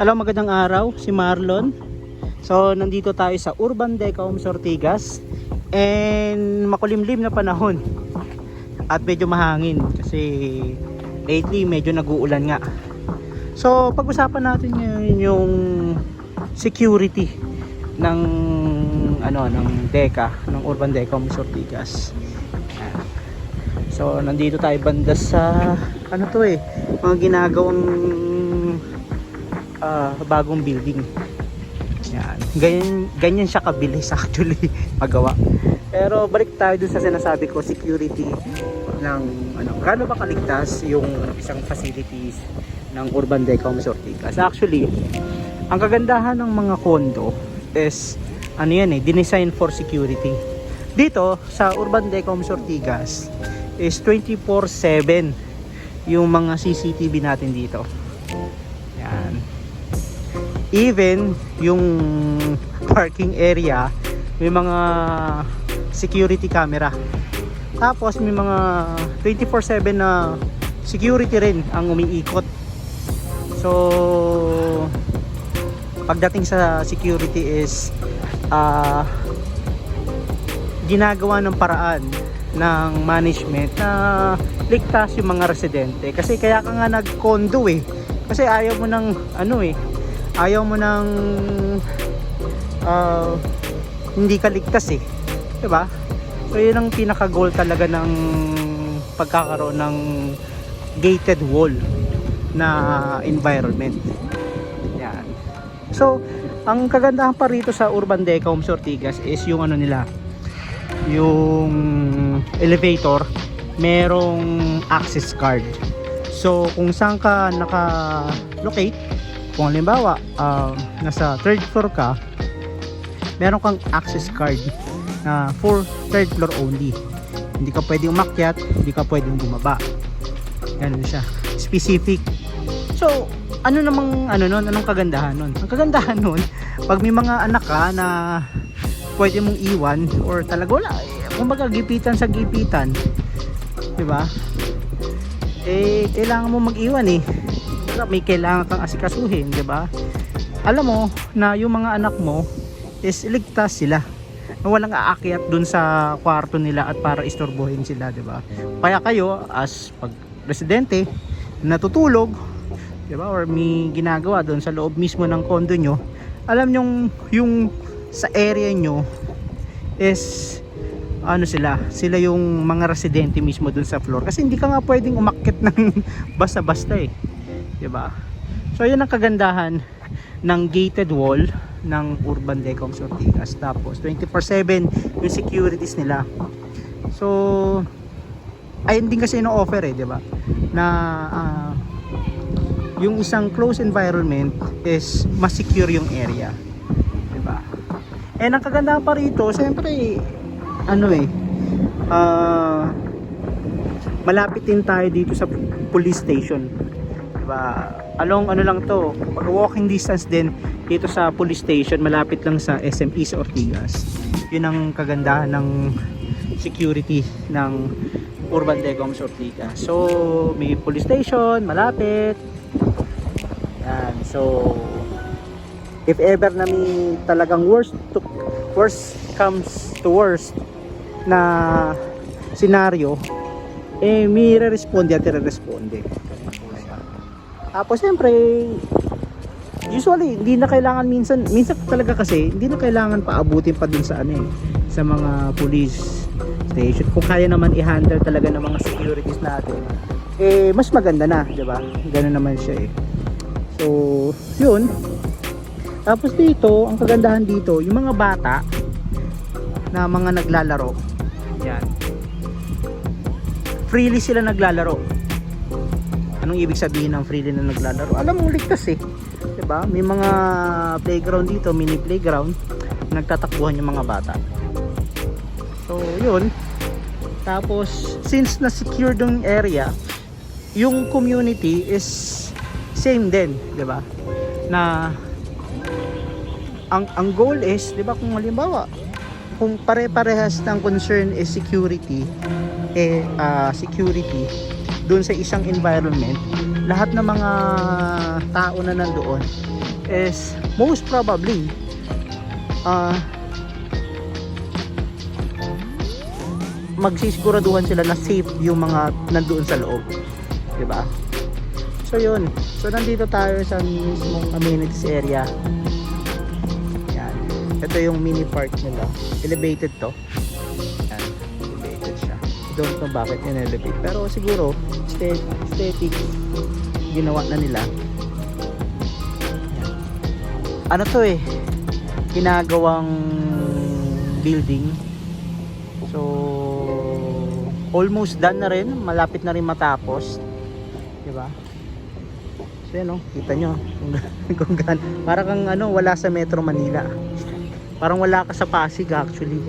Hello, magandang araw. Si Marlon. So, nandito tayo sa Urban Decom Sortigas. And makulimlim na panahon. At medyo mahangin kasi lately medyo nag-uulan nga. So, pag-usapan natin ngayon yung security ng ano ng DECA, ng Urban Decom Sortigas. So, nandito tayo banda sa ano to eh, mga ginagawang ah, bagong building. Yan. Ganyan, ganyan siya kabilis actually magawa. Pero balik tayo dun sa sinasabi ko, security ng ano, gaano ba kaligtas yung isang facilities ng Urban Decom Sortigas. Actually, ang kagandahan ng mga condo is ano yan eh, dinesign for security. Dito sa Urban Decom Sortigas is 24/7 yung mga CCTV natin dito. Even yung parking area may mga security camera. Tapos may mga 24/7 na security rin ang umiikot. So pagdating sa security is ah ginagawa ng paraan ng management na ligtas yung mga residente kasi kaya ka nga nag-condo eh kasi ayaw mo ng ano eh ayaw mo ng ah, hindi ka ligtas eh. 'di ba so yun ang pinaka goal talaga ng pagkakaroon ng gated wall na environment. Yan. So ang kagandahan pa rito sa Urban Decom Sortigas is yung ano nila yung elevator merong access card. So kung saan ka naka-locate kung halimbawa uh, nasa third floor ka meron kang access card na for third floor only. Hindi ka pwedeng umakyat hindi ka pwedeng bumaba. Ganun siya. Specific. So ano namang ano nun? Anong kagandahan nun? Ang kagandahan nun pag may mga anak ka na pwede mong iwan or talaga wala eh, kumbaga gipitan sa gipitan di ba? Eh kailangan mo mag-iwan eh Kumbaga, may kailangan kang asikasuhin di ba? Alam mo na yung mga anak mo is ligtas sila. Na walang aakyat dun sa kwarto nila at para istorbohin sila di ba? Kaya kayo as pag residente natutulog di ba? Or may ginagawa doon sa loob mismo ng condo nyo alam nyong yung sa area nyo is ano sila sila yung mga residente mismo dun sa floor. Kasi hindi ka nga pwedeng umakyat ng basta-basta eh di ba so yun ang kagandahan ng gated wall ng Urban Decom Sortigas tapos 24/7 yung securities nila. So ayun din kasi ino-offer eh di ba na ah, yung isang close environment is mas secure yung area. Di ba and ang kagandahan pa rito siyempre ano eh ah, malapit din tayo dito sa police station ba? Along ano lang to walking distance din dito sa police station malapit lang sa SME sa Ortigas. Yun ang kagandahan ng security ng Urban Decom sa Ortigas. So may police station malapit. Yan so if ever na may talagang worst to, worst comes to worst na senaryo eh may re-responde at re-responde tapos siyempre usually hindi na kailangan minsan minsan talaga kasi hindi na kailangan paabutin pa dun sa ano eh sa mga police station. Kung kaya naman i-handle talaga ng mga securities natin eh mas maganda na di ba? Ganun naman siya eh. So yun. Tapos dito ang kagandahan dito yung mga bata na mga naglalaro. Yan. Freely sila naglalaro anong ibig sabihin ng freely na naglalaro? Alam mo ligtas eh. Ba may mga playground dito mini playground. Nagtatakbuhan yung mga bata. So yun. Tapos since na secure yung area yung community is same din 'di ba na ang ang goal is 'di ba kung halimbawa kung pare-parehas ng concern is security eh ah, security doon sa isang environment lahat ng mga tao na nandoon is most probably ah magsisiguraduhan sila na safe yung mga nandoon sa loob. 'Di ba? So yun. So nandito tayo sa mismong amenities area. Yan. Ito yung mini park nila. Elevated to. Yan. Elevated siya. Don't know bakit in-elevate. Pero siguro, aesthetic, ginawa na nila. Ano to eh? Ginagawang building. So, almost done na rin. Malapit na rin matapos. 'Di ba? So yan oh, kita nyo kung, kung gaan. Para kang ano, wala sa Metro Manila. Parang wala ka sa Pasig actually.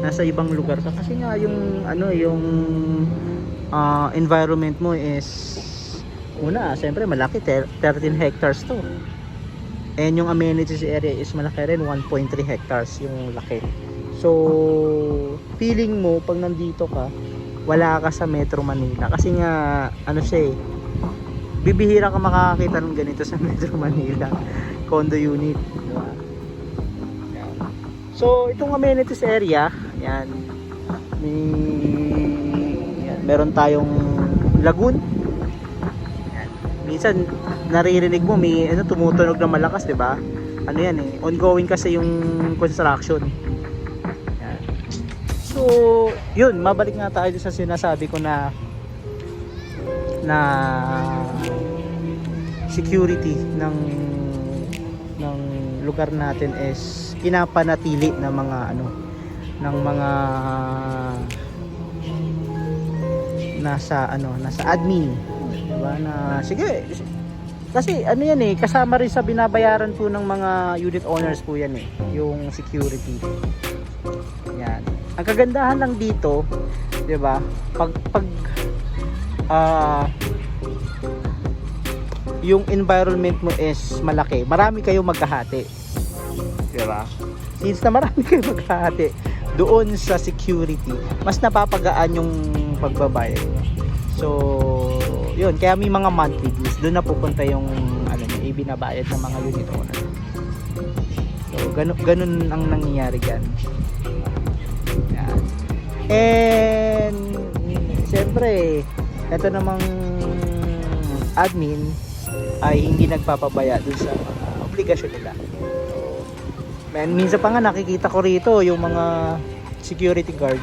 Nasa ibang lugar ka kasi nga yung ano, yung ah, environment mo is una, siyempre malaki, ter- 13 hectares to. And yung amenities area is malaki rin, 1.3 hectares yung laki. So, feeling mo pag nandito ka, wala ka sa Metro Manila kasi nga ano siya eh, bibihira ka makakakita ng ganito sa Metro Manila condo unit so itong amenities area yan may meron tayong lagoon. Minsan naririnig mo may ano tumutunog na malakas di ba? Ano yan eh ongoing kasi yung construction. Yan. so yun mabalik nga tayo sa sinasabi ko na na security ng ng lugar natin is pinapanatili ng mga ano ng mga nasa ano nasa admin. Di ba na sige. Kasi ano yan eh kasama rin sa binabayaran po ng mga unit owners po yan eh yung security. Yan. Ang kagandahan lang dito 'di ba pag pag ah yung environment mo is malaki, marami kayong magkahati. Di ba? Since na marami kayong magkahati doon sa security, mas napapagaan yung pagbabayad. nyo. So, yun, kaya may mga monthly dues, doon na pupunta yung ano, yung ibinabayad ng mga unit owner. So, ganun, ganun ang nangyayari dyan. Yan. And, siyempre, ito namang admin ay hindi nagpapabaya dun sa mga obligasyon nila. Man, minsan pa nga nakikita ko rito yung mga security guard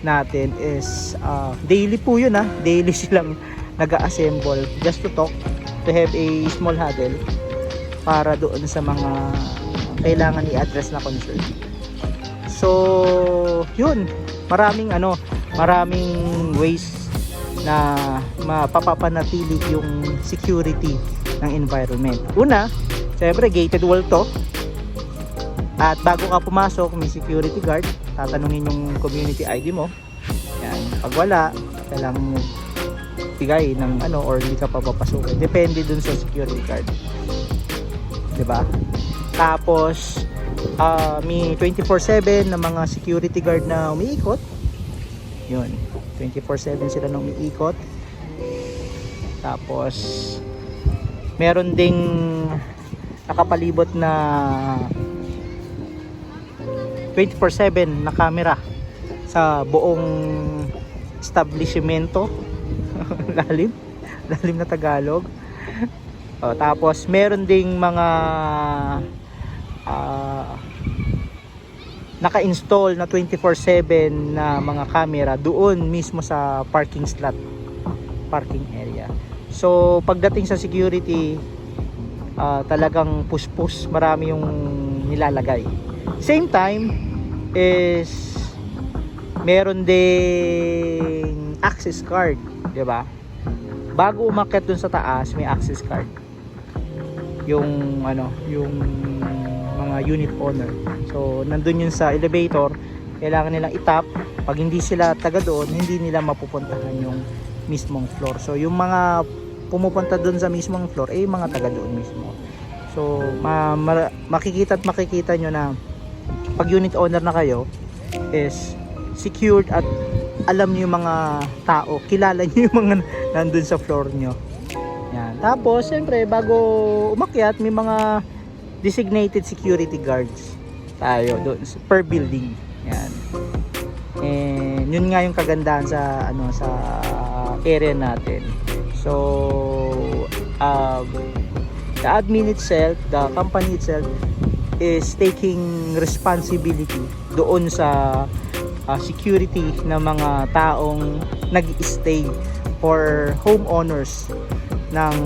natin is uh, daily po yun ah. Daily silang nag-assemble just to talk to have a small huddle para doon sa mga kailangan i-address na concern. So, yun. Maraming ano, maraming ways na mapapapanatili yung security ng environment. Una, syempre gated wall to. At bago ka pumasok, may security guard. Tatanungin yung community ID mo. Yan. Pag wala, kailangan mo bigay ng ano or hindi ka pa papasukin. Depende dun sa security guard. 'Di ba? Tapos ah, may 24/7 na mga security guard na umiikot. 'Yun. 24/7 sila na umiikot. Tapos meron ding nakapalibot na 24/7 na camera sa buong establishmento. lalim, lalim na Tagalog. O, tapos meron ding mga ah, naka-install na 24/7 na mga camera doon mismo sa parking slot, parking area. So pagdating sa security, ah, talagang push-push, marami yung nilalagay. Same time is meron ding access card, 'di ba? Bago umakyat dun sa taas, may access card. Yung ano, yung mga unit owner. So, nandun yun sa elevator, kailangan nilang itap. Pag hindi sila taga doon, hindi nila mapupuntahan yung mismong floor. So, yung mga pumupunta doon sa mismong floor, eh, mga taga doon mismo. So, ma- ma- makikita at makikita nyo na pag unit owner na kayo, is secured at alam nyo yung mga tao, kilala nyo yung mga nandun sa floor nyo. Yan. Tapos, siyempre, bago umakyat, may mga designated security guards tayo doon per building. Yan. And yun nga yung kagandahan sa ano sa area natin. So, um, the admin itself, the company itself is taking responsibility doon sa uh, security ng mga taong nag-stay or homeowners ng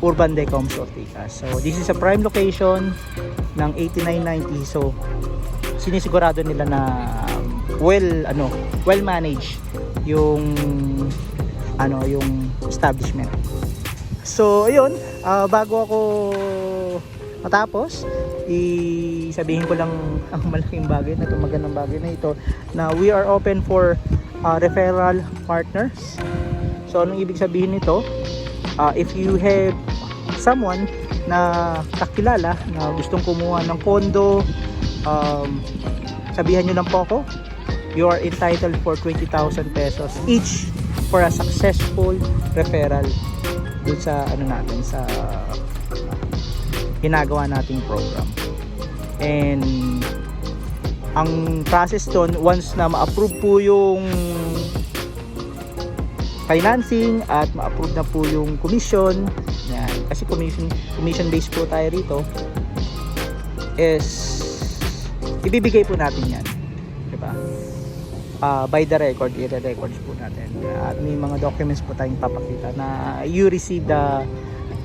Urban Decoms Ortigas. So, this is a prime location ng 8990. So, sinisigurado nila na well ano, well managed yung ano, yung establishment. So, ayun, ah, bago ako matapos, i-sabihin ko lang ang malaking bagay na ito, magandang bagay na ito, na we are open for ah, referral partners. So, anong ibig sabihin nito? Ah, if you have someone na kakilala na gustong kumuha ng kondo, um, sabihan nyo lang po ako, you are entitled for 20,000 pesos each for a successful referral dun sa ano natin sa ginagawa nating program. And ang process doon once na ma-approve po yung financing at ma-approve na po yung commission yan. Kasi commission commission based po tayo rito is ibibigay po natin yan. Di ba Ah, by the record i-records po natin. At may mga documents po tayong papakita na you receive the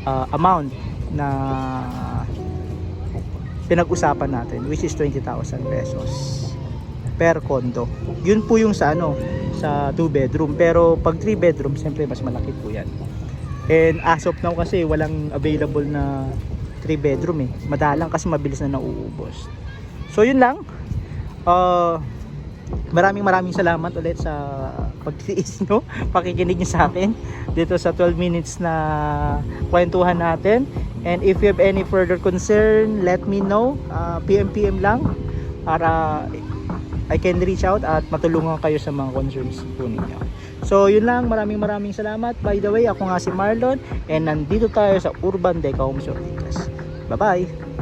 ah, amount na pinag-usapan natin which is 20,000 pesos per condo. Yun po yung sa ano sa 2 bedroom. Pero pag 3 bedroom siyempre mas malaki po yan. And as of now kasi walang available na 3 bedroom eh. Madalang kasi mabilis na nauubos. So yun lang. Uh, maraming maraming salamat ulit sa pagtiis no pakikinig niyo sa akin dito sa 12 minutes na kwentuhan natin and if you have any further concern let me know uh, PM PM lang para I can reach out at matulungan kayo sa mga concerns po ninyo. So yun lang, maraming maraming salamat. By the way, ako nga si Marlon and nandito tayo sa Urban Deca Homes Ortigas. Bye-bye!